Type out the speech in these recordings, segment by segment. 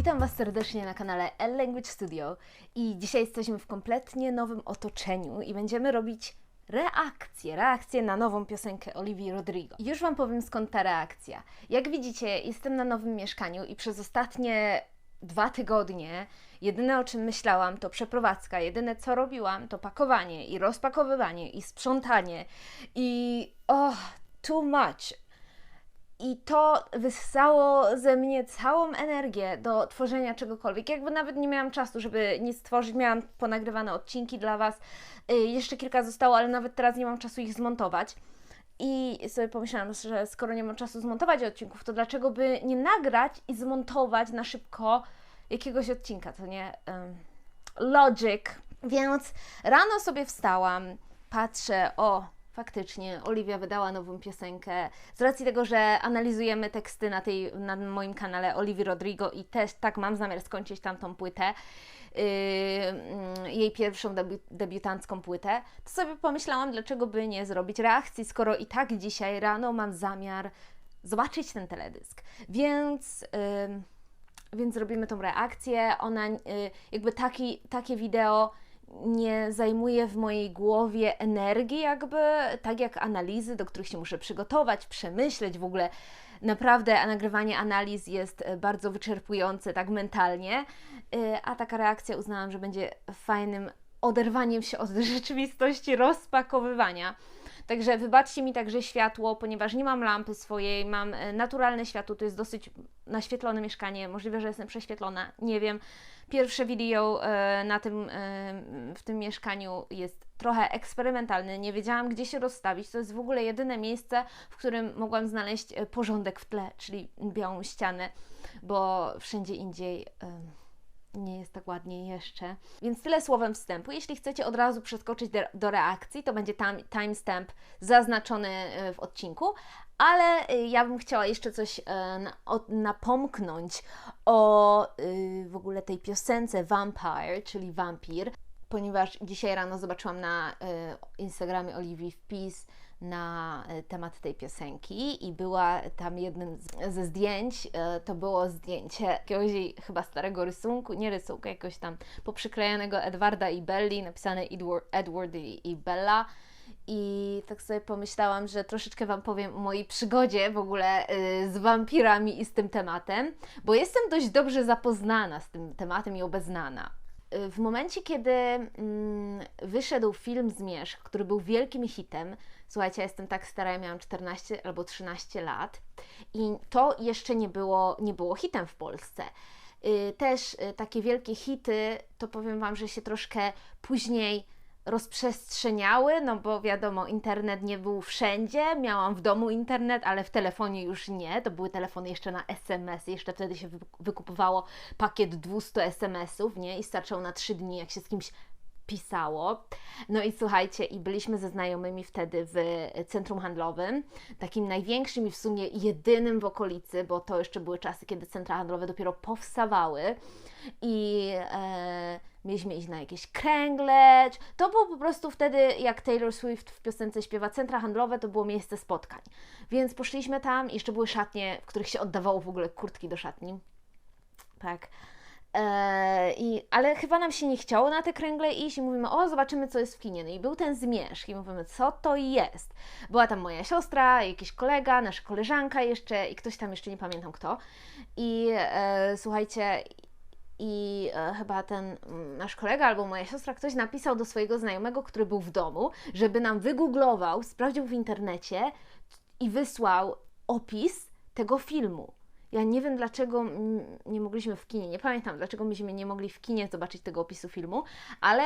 Witam Was serdecznie na kanale L Language Studio i dzisiaj jesteśmy w kompletnie nowym otoczeniu i będziemy robić reakcję, reakcję na nową piosenkę Olivii Rodrigo. Już Wam powiem skąd ta reakcja. Jak widzicie, jestem na nowym mieszkaniu i przez ostatnie dwa tygodnie jedyne o czym myślałam to przeprowadzka, jedyne co robiłam to pakowanie i rozpakowywanie i sprzątanie i oh, too much. I to wyssało ze mnie całą energię do tworzenia czegokolwiek. Jakby nawet nie miałam czasu, żeby nic stworzyć. Miałam ponagrywane odcinki dla Was. Y, jeszcze kilka zostało, ale nawet teraz nie mam czasu ich zmontować. I sobie pomyślałam, że skoro nie mam czasu zmontować odcinków, to dlaczego by nie nagrać i zmontować na szybko jakiegoś odcinka, to nie? Logic. Więc rano sobie wstałam, patrzę, o, faktycznie Oliwia wydała nową piosenkę. Z racji tego, że analizujemy teksty na, tej, na moim kanale Oliwii Rodrigo i też tak mam zamiar skończyć tamtą płytę, yy, jej pierwszą debi debiutancką płytę, to sobie pomyślałam, dlaczego by nie zrobić reakcji, skoro i tak dzisiaj rano mam zamiar zobaczyć ten teledysk. Więc. Yy, więc robimy tą reakcję. Ona, yy, jakby taki, takie wideo nie zajmuje w mojej głowie energii, jakby tak jak analizy, do których się muszę przygotować, przemyśleć w ogóle. Naprawdę nagrywanie analiz jest e, bardzo wyczerpujące, tak mentalnie, e, a taka reakcja uznałam, że będzie fajnym oderwaniem się od rzeczywistości, rozpakowywania. Także wybaczcie mi także światło, ponieważ nie mam lampy swojej, mam e, naturalne światło, to jest dosyć naświetlone mieszkanie, możliwe, że jestem prześwietlona, nie wiem. Pierwsze video e, na tym, e, w tym mieszkaniu jest trochę eksperymentalny, nie wiedziałam gdzie się rozstawić, to jest w ogóle jedyne miejsce, w którym mogłam znaleźć porządek w tle, czyli białą ścianę, bo wszędzie indziej nie jest tak ładnie jeszcze. Więc tyle słowem wstępu. Jeśli chcecie od razu przeskoczyć do, reakcji, to będzie tam timestamp zaznaczony e, w odcinku, ale e, ja bym chciała jeszcze coś e, napomknąć o w ogóle tej piosence Vampire, czyli wampir, ponieważ dzisiaj rano zobaczyłam na Instagramie Oliwii wpis na e, temat tej piosenki i była tam jednym ze zdjęć, e, to było zdjęcie jakiegoś chyba starego rysunku, nie rysunku, jakoś tam poprzyklejonego Edwarda i Belli, napisane Edward, Edward i, i Bella. I tak sobie pomyślałam, że troszeczkę Wam powiem o mojej przygodzie w ogóle z wampirami i z tym tematem, bo jestem dość dobrze zapoznana z tym tematem i obeznana. W momencie, kiedy mm, wyszedł film Zmierzch, który był wielkim hitem, Słuchajcie, ja jestem tak stara, ja miałam 14 albo 13 lat i to jeszcze nie było, nie było hitem w Polsce. Y, też y, takie wielkie hity, to powiem Wam, że się troszkę później rozprzestrzeniały, no bo wiadomo, internet nie był wszędzie. Miałam w domu internet, ale w telefonie już nie. To były telefony jeszcze na SMS, jeszcze wtedy się wykupowało pakiet 200 SMS-ów, nie? I starczał na 3 dni, jak się z kimś pisało. No i słuchajcie, i byliśmy ze znajomymi wtedy w centrum handlowym, takim największym i w sumie jedynym w okolicy, bo to jeszcze były czasy, kiedy centra handlowe dopiero powstawały i e, mieliśmy iść na jakieś kręgle. To było po prostu wtedy, jak Taylor Swift w piosence śpiewa centra handlowe, to było miejsce spotkań. Więc poszliśmy tam i jeszcze były szatnie, w których się oddawało w ogóle kurtki do szatni. Tak. Eee, i, ale chyba nam się nie chciało na te kręgle iść i mówimy, o, zobaczymy, co jest w kinie. No i był ten zmierzch i mówimy, co to jest. Była tam moja siostra, jakiś kolega, nasza koleżanka jeszcze i ktoś tam jeszcze nie pamiętam kto. I e, słuchajcie, i e, chyba ten mm, nasz kolega albo moja siostra, ktoś napisał do swojego znajomego, który był w domu, żeby nam wygooglował, sprawdził w internecie i wysłał opis tego filmu. Ja nie wiem, dlaczego nie mogliśmy w kinie, nie pamiętam, dlaczego myśmy nie mogli w kinie zobaczyć tego opisu filmu, ale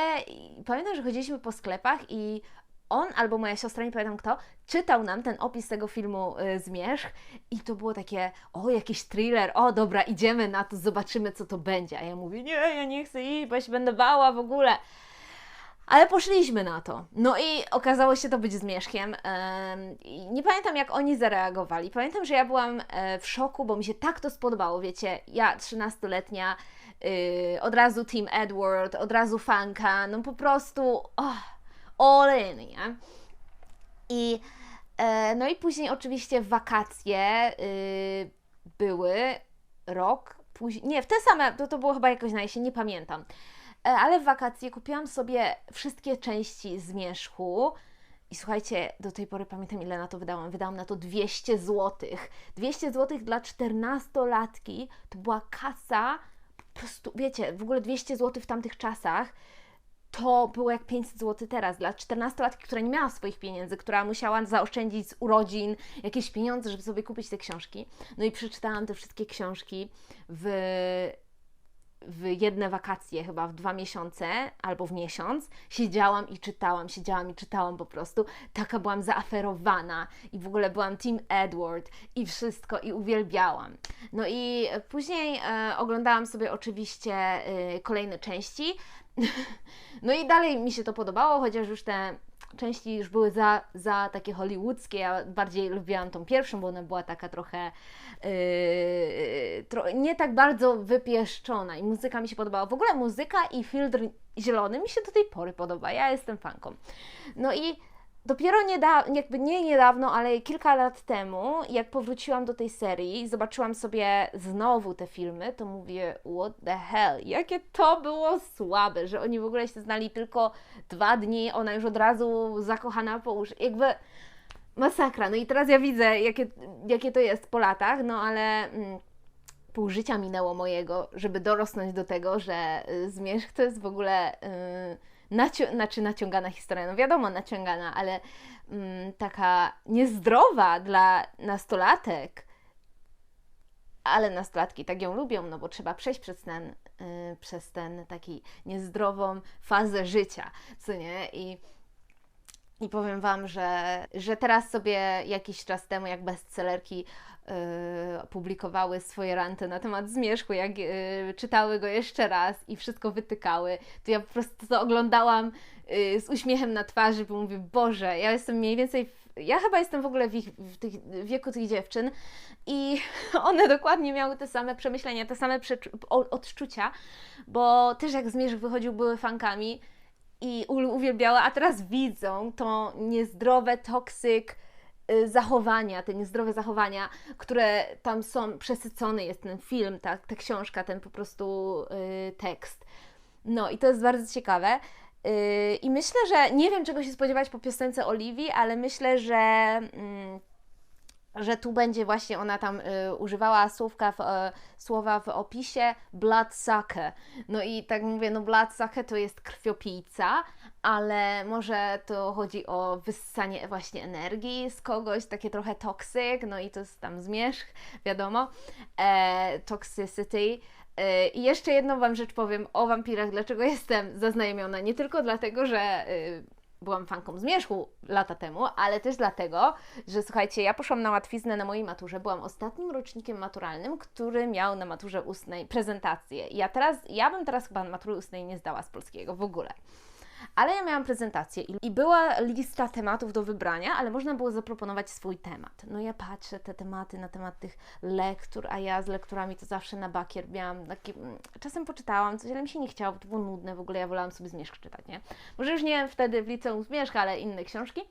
pamiętam, że chodziliśmy po sklepach i on albo moja siostra, nie pamiętam kto, czytał nam ten opis tego filmu y, Zmierzch i to było takie, o, jakiś thriller, o, dobra, idziemy na to, zobaczymy, co to będzie. A ja mówię, nie, ja nie chcę iść, bo ja się będę bała w ogóle. Ale poszliśmy na to. No i okazało się to być zmierzchem. Nie pamiętam, jak oni zareagowali. Pamiętam, że ja byłam e, w szoku, bo mi się tak to spodobało. Wiecie, ja 13-letnia, y, od razu Team Edward, od razu fanka, no po prostu oh, all in, nie? I, no i później oczywiście wakacje y, były rok później, nie, w te same, to, to było chyba jakoś na jesień, nie pamiętam. E, ale w wakacje kupiłam sobie wszystkie części Zmierzchu. I słuchajcie, do tej pory pamiętam ile na to wydałam. Wydałam na to 200 zł. 200 zł dla 14-latki to była kasa, po prostu, wiecie, w ogóle 200 zł w tamtych czasach to było jak 500 zł teraz dla 14-latki, która nie miała swoich pieniędzy, która musiała zaoszczędzić z urodzin jakieś pieniądze, żeby sobie kupić te książki. No i przeczytałam te wszystkie książki w w jedne wakacje, chyba w dwa miesiące albo w miesiąc, siedziałam i czytałam, siedziałam i czytałam po prostu. Taka byłam zaaferowana i w ogóle byłam Team Edward i wszystko i uwielbiałam. No i później e, oglądałam sobie oczywiście e, kolejne części. no i dalej mi się to podobało, chociaż już te części już były za, za takie hollywoodzkie. Ja bardziej lubiłam tą pierwszą, bo ona była taka trochę yy, tro, nie tak bardzo wypieszczona i muzyka mi się podobała. W ogóle muzyka i filtr zielony mi się do tej pory podoba. Ja jestem fanką. No i dopiero niedawno, jakby nie niedawno, ale kilka lat temu, jak powróciłam do tej serii i zobaczyłam sobie znowu te filmy, to mówię, what the hell, jakie to było słabe, że oni w ogóle się znali tylko dwa dni, ona już od razu zakochana po uszy, jakby masakra. No i teraz ja widzę, jakie, jakie to jest po latach, no ale... Mm, pół życia minęło mojego, żeby dorosnąć do tego, że y, zmierzch to jest w ogóle y, naci- znaczy naciągana historia, no wiadomo, naciągana, ale mm, taka niezdrowa dla nastolatek. Ale nastolatki tak ją lubią, no bo trzeba przejść przez ten, yy, przez ten taki niezdrową fazę życia, co nie? I i powiem Wam, że, że teraz sobie jakiś czas temu, jak bestsellerki publikowały swoje ranty na temat zmierzchu, jak yy, czytały go jeszcze raz i wszystko wytykały, to ja po prostu to oglądałam yy, z uśmiechem na twarzy, bo mówię, Boże, ja jestem mniej więcej, w, ja chyba jestem w ogóle w, ich, w, tych, w wieku tych dziewczyn i one dokładnie miały te same przemyślenia, te same odczucia, bo też jak zmierzch wychodził, były fankami, i uwielbiała, a teraz widzą to niezdrowe, toksyk zachowania, te niezdrowe zachowania, które tam są, przesycony jest ten film, ta, ta książka, ten po prostu y, tekst. No i to jest bardzo ciekawe. Y, I myślę, że nie wiem czego się spodziewać po piosence Oliwii, ale myślę, że mm, że tu będzie właśnie ona tam y, używała słówka w, y, słowa w opisie bloodsucker. No i tak mówię, no bloodsucker to jest krwiopijca, ale może to chodzi o wyssanie właśnie energii z kogoś, takie trochę toxic, no i to jest tam zmierzch, wiadomo, e, toxicity. E, I jeszcze jedną Wam rzecz powiem o wampirach, dlaczego jestem zaznajomiona. Nie tylko dlatego, że y, byłam fanką Zmierzchu lata temu, ale też dlatego, że słuchajcie, ja poszłam na łatwiznę na mojej maturze, byłam ostatnim rocznikiem maturalnym, który miał na maturze ustnej prezentację. Ja teraz, ja bym teraz chyba matury ustnej nie zdała z polskiego w ogóle. Ale ja miałam prezentację i była lista tematów do wybrania, ale można było zaproponować swój temat. No ja patrzę te tematy na temat tych lektur, a ja z lekturami to zawsze na bakier miałam. Mm, czasem poczytałam coś, ale mi się nie chciało, bo to było nudne, w ogóle ja wolałam sobie Zmierzch czytać, nie? Może już nie wtedy w liceum Zmierzch, ale inne książki.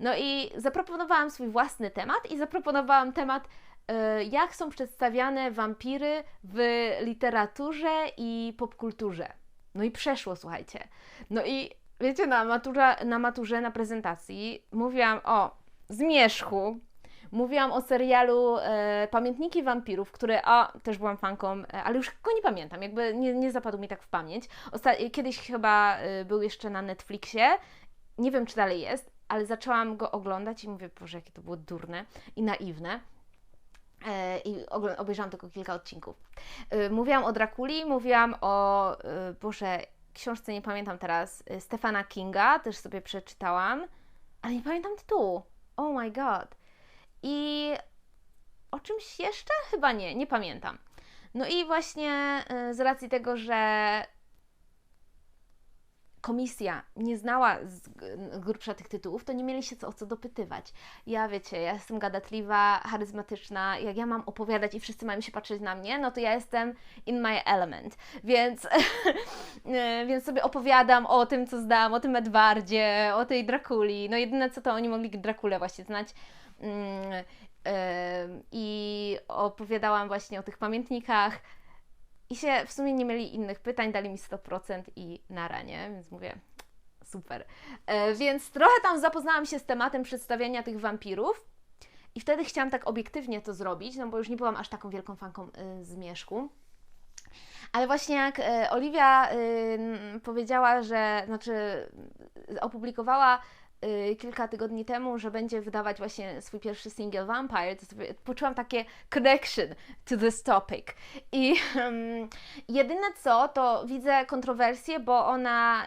No i zaproponowałam swój własny temat i zaproponowałam temat e, jak są przedstawiane wampiry w literaturze i popkulturze. No i przeszło, słuchajcie. No i wiecie, na, matura, na maturze, na prezentacji mówiłam o zmierzchu, mówiłam o serialu e, Pamiętniki Wampirów, który, a też byłam fanką, e, ale już go nie pamiętam, jakby nie, nie zapadł mi tak w pamięć. Osta kiedyś chyba e, był jeszcze na Netflixie, nie wiem czy dalej jest, ale zaczęłam go oglądać i mówię, Boże, jakie to było durne i naiwne. E, I obejrzałam tylko kilka odcinków. E, mówiłam o Drakuli, mówiłam o, e, Boże, książce nie pamiętam teraz, Stefana Kinga, też sobie przeczytałam, ale nie pamiętam tytułu. Oh my god. I o czymś jeszcze? Chyba nie, nie pamiętam. No i właśnie z racji tego, że komisja nie znała z grubsza tych tytułów, to nie mieli się co, o co dopytywać. Ja wiecie, ja jestem gadatliwa, charyzmatyczna, jak ja mam opowiadać i wszyscy mają się patrzeć na mnie, no to ja jestem in my element, więc, więc sobie opowiadam o tym, co zdałam, o tym Edwardzie, o tej Drakuli, no jedyne co to oni mogli Drakulę właśnie znać. Mm, I opowiadałam właśnie o tych pamiętnikach, I się w sumie nie mieli innych pytań, dali mi 100% i nara, nie? Więc mówię, super. E, więc trochę tam zapoznałam się z tematem przedstawiania tych wampirów. I wtedy chciałam tak obiektywnie to zrobić, no bo już nie byłam aż taką wielką fanką y, Zmierzchu. Ale właśnie jak e, Oliwia y, powiedziała, że, znaczy opublikowała kilka tygodni temu, że będzie wydawać właśnie swój pierwszy single Vampire, to sobie poczułam takie connection to this topic. I um, jedyne co, to widzę kontrowersję, bo ona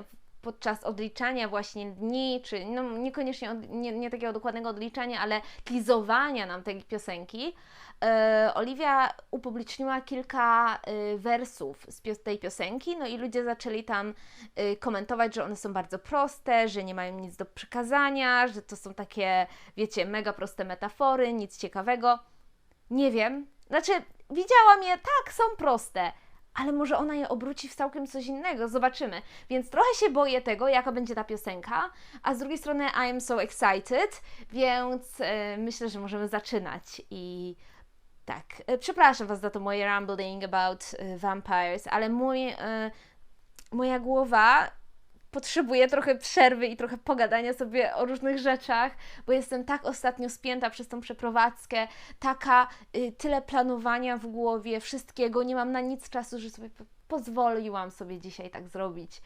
y, podczas odliczania właśnie dni, czy no niekoniecznie, od, nie, nie takiego dokładnego odliczania, ale teasowania nam tej piosenki, Oliwia upubliczniła kilka e, wersów z tej piosenki, no i ludzie zaczęli tam e, komentować, że one są bardzo proste, że nie mają nic do przekazania, że to są takie, wiecie, mega proste metafory, nic ciekawego. Nie wiem. Znaczy, widziałam je, tak, są proste, ale może ona je obróci w całkiem coś innego, zobaczymy. Więc trochę się boję tego, jaka będzie ta piosenka, a z drugiej strony I am so excited, więc e, myślę, że możemy zaczynać i tak, e, przepraszam Was za to moje rambling about e, vampires, ale mój, e, moja głowa potrzebuje trochę przerwy i trochę pogadania sobie o różnych rzeczach, bo jestem tak ostatnio spięta przez tą przeprowadzkę, taka y, tyle planowania w głowie, wszystkiego, nie mam na nic czasu, że sobie po- pozwoliłam sobie dzisiaj tak zrobić,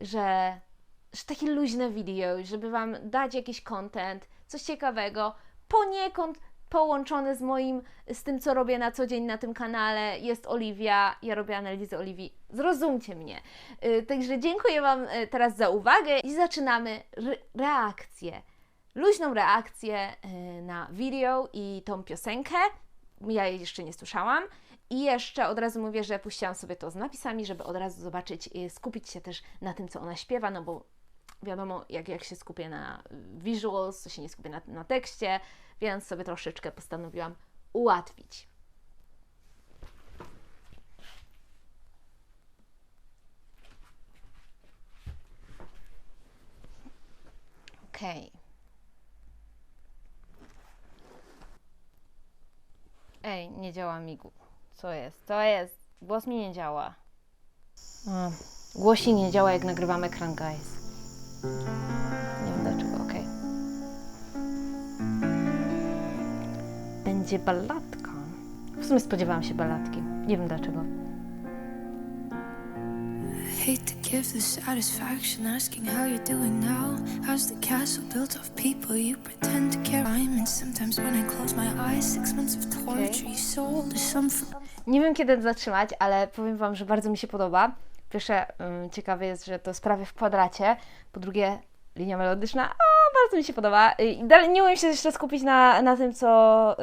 że, że takie luźne video, żeby Wam dać jakiś content, coś ciekawego, poniekąd połączone z moim, z tym, co robię na co dzień na tym kanale. Jest Oliwia, ja robię analizę Oliwii. Zrozumcie mnie. Y, Także dziękuję Wam y, teraz za uwagę i zaczynamy re- reakcję. Luźną reakcję y, na video i tą piosenkę. Ja jej jeszcze nie słyszałam. I jeszcze od razu mówię, że puściłam sobie to z napisami, żeby od razu zobaczyć, skupić się też na tym, co ona śpiewa, no bo wiadomo, jak, jak się skupię na visuals, to się nie skupię na, na tekście, więc sobie troszeczkę postanowiłam ułatwić. Okej. Ej, nie działa migu. Co jest? To jest. Głos mi nie działa. A, głośnik nie działa, jak nagrywam ekran, guys. Będzie balladka. W sumie spodziewałam się balladki. Nie wiem dlaczego. Hate to give the satisfaction asking how you're doing now. How's the castle built of people you pretend to care? I'm and sometimes when I close my eyes, six months of torture you sold to some for Nie wiem kiedy zatrzymać, ale powiem Wam, że bardzo mi się podoba. Pierwsze, ym, ciekawe jest, że to jest prawie w kwadracie. Po drugie, linia melodyczna, a bardzo mi się podoba. Y, I dalej nie umiem się jeszcze skupić na, na tym, co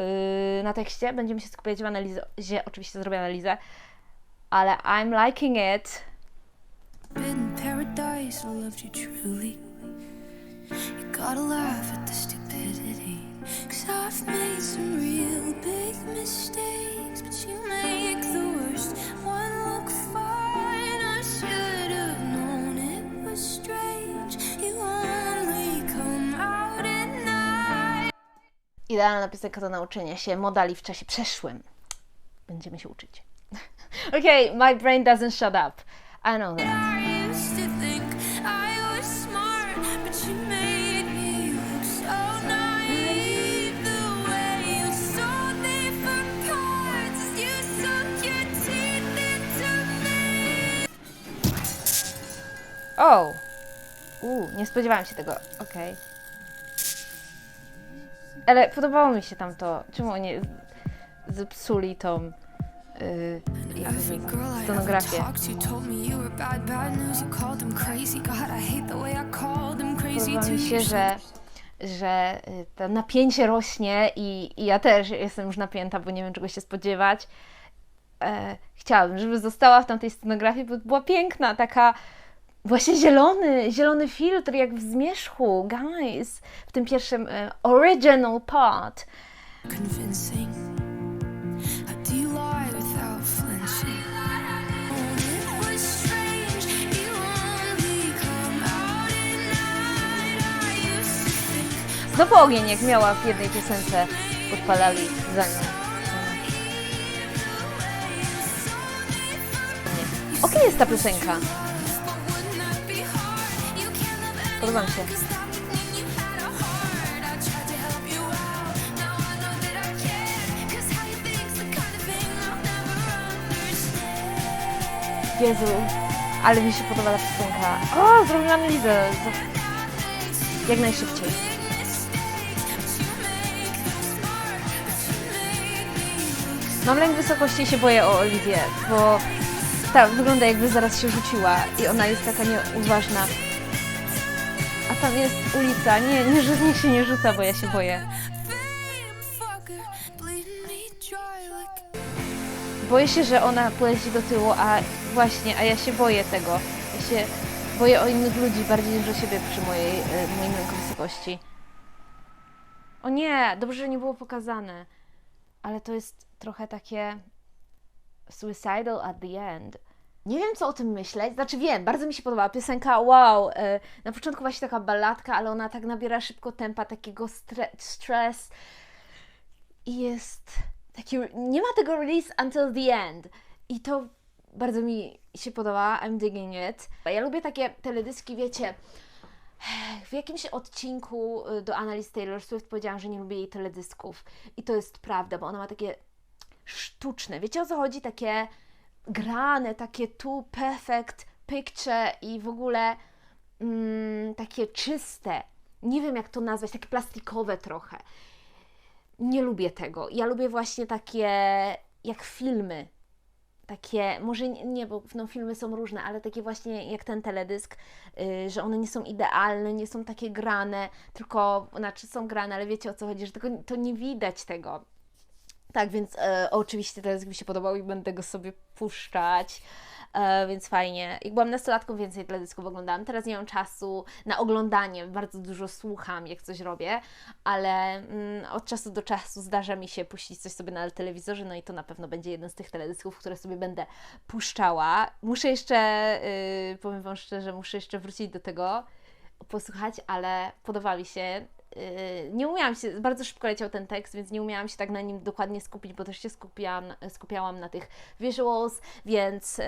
yy, na tekście. Będziemy się skupiać w analizie. Oczywiście zrobię analizę, ale I'm liking it. forbidden paradise. I loved you truly. You gotta laugh at the stupidity. Cause I've made some real big mistakes, but you make Idealna piosenka do nauczenia się modali w czasie przeszłym. Będziemy się uczyć. okay, my brain doesn't shut up. I know that. O! Uuu, nie spodziewałam się tego. Okej. Ale podobało mi się tam to. Czemu oni zepsuli tą ever scenografię? Podoba mi się, że, że y, to napięcie rośnie i, i ja też jestem już napięta, bo nie wiem czego się spodziewać. E, chciałabym, żeby została w tamtej scenografii, bo była piękna, taka właśnie zielony, zielony filtr jak w Zmierzchu, guys, w tym pierwszym e, original part. convincing. Znowu ogień, jak miała w jednej piosence, podpalali za nią. to jest ta piosenka? Podoba mi się. Jezu, ale mi się podoba ta piosenka. O, zrobimy analizę. Z- Jak najszybciej. Mam lęk wysokości i się boję o Oliwię, bo ta wygląda jakby zaraz się rzuciła i ona jest taka nieuważna. Tam jest ulica. Nie, nie, niech się nie rzuca, bo ja się boję. Boję się, że ona poleci do tyłu, a właśnie, a ja się boję tego. Ja się boję o innych ludzi bardziej niż o siebie przy mojej, e, moim lęku wysokości. O nie, dobrze, że nie było pokazane. Ale to jest trochę takie suicidal at the end. Nie wiem, co o tym myśleć. Znaczy wiem, bardzo mi się podobała piosenka, wow. e, Na początku właśnie taka balladka, ale ona tak nabiera szybko tempa, takiego stre- stres i jest taki, nie ma tego release until the end. I to bardzo mi się podoba, I'm digging it. Ja lubię takie teledyski, wiecie, w jakimś odcinku y, do analiz Taylor Swift powiedziałam, że nie lubię jej teledysków. I to jest prawda, bo ona ma takie sztuczne, wiecie o co chodzi? Takie grane, takie tu perfect picture i w ogóle mm, takie czyste. Nie wiem jak to nazwać, takie plastikowe trochę nie lubię tego. Ja lubię właśnie takie jak filmy. Takie, może nie, nie, bo no, filmy są różne, ale takie właśnie jak ten teledysk, yy, że one nie są idealne, nie są takie grane, tylko, znaczy są grane, ale wiecie o co chodzi, że tego, to nie widać tego. Tak, więc e, oczywiście teledysk mi się podobał i będę go sobie puszczać. E, więc fajnie. Jak byłam nastolatką, więcej teledysków oglądałam. Teraz nie mam czasu na oglądanie, bardzo dużo słucham, jak coś robię, ale mm, od czasu do czasu zdarza mi się puścić coś sobie na telewizorze, no i to na pewno będzie jeden z tych teledysków, które sobie będę puszczała. Muszę jeszcze, y, powiem Wam szczerze, muszę jeszcze wrócić do tego, posłuchać, ale podoba mi się. Yy, nie umiałam się, bardzo szybko leciał ten tekst, więc nie umiałam się tak na nim dokładnie skupić, bo też się skupiałam, skupiałam na tych visuals, więc yy,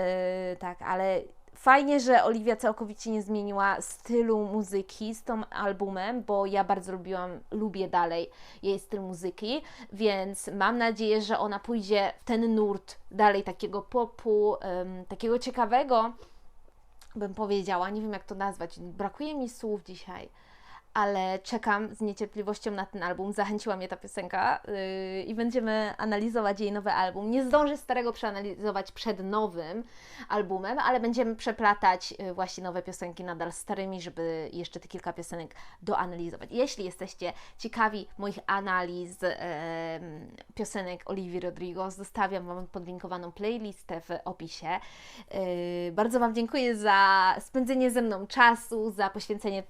tak, ale fajnie, że Oliwia całkowicie nie zmieniła stylu muzyki z tym albumem, bo ja bardzo lubiłam, lubię dalej jej styl muzyki, więc mam nadzieję, że ona pójdzie w ten nurt dalej takiego popu, takiego ciekawego, bym powiedziała, nie wiem jak to nazwać, brakuje mi słów dzisiaj, ale czekam z niecierpliwością na ten album. Zachęciła mnie ta piosenka yy, i będziemy analizować jej nowy album. Nie zdążę starego przeanalizować przed nowym albumem, ale będziemy przeplatać yy, właśnie nowe piosenki nadal starymi, żeby jeszcze te kilka piosenek doanalizować. Jeśli jesteście ciekawi moich analiz yy, piosenek Oliwii Rodrigo, zostawiam Wam podlinkowaną playlistę w opisie. Yy, bardzo Wam dziękuję za spędzenie ze mną czasu, za poświęcenie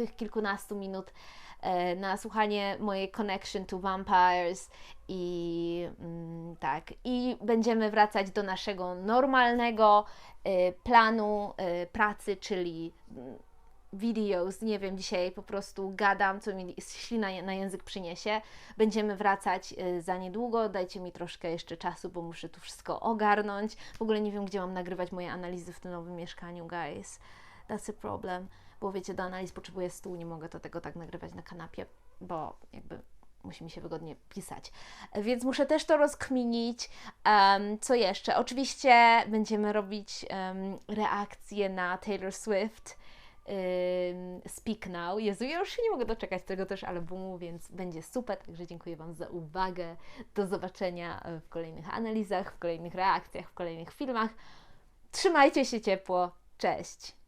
tych kilkunastu minut e, na słuchanie mojej Connection to Vampires i mm, tak, i będziemy wracać do naszego normalnego e, planu e, pracy, czyli mm, videos, nie wiem, dzisiaj po prostu gadam, co mi ślina na język przyniesie. Będziemy wracać za niedługo, dajcie mi troszkę jeszcze czasu, bo muszę tu wszystko ogarnąć. W ogóle nie wiem, gdzie mam nagrywać moje analizy w tym nowym mieszkaniu, guys. That's a problem bo wiecie, do analiz potrzebuję stół, nie mogę tego tak nagrywać na kanapie, bo jakby musi mi się wygodnie pisać. Więc muszę też to rozkminić. Um, co jeszcze? Oczywiście będziemy robić um, reakcje na Taylor Swift. Speak Now. Jezu, ja już się nie mogę doczekać tego też albumu, więc będzie super. Także dziękuję Wam za uwagę. Do zobaczenia w kolejnych analizach, w kolejnych reakcjach, w kolejnych filmach. Trzymajcie się ciepło. Cześć!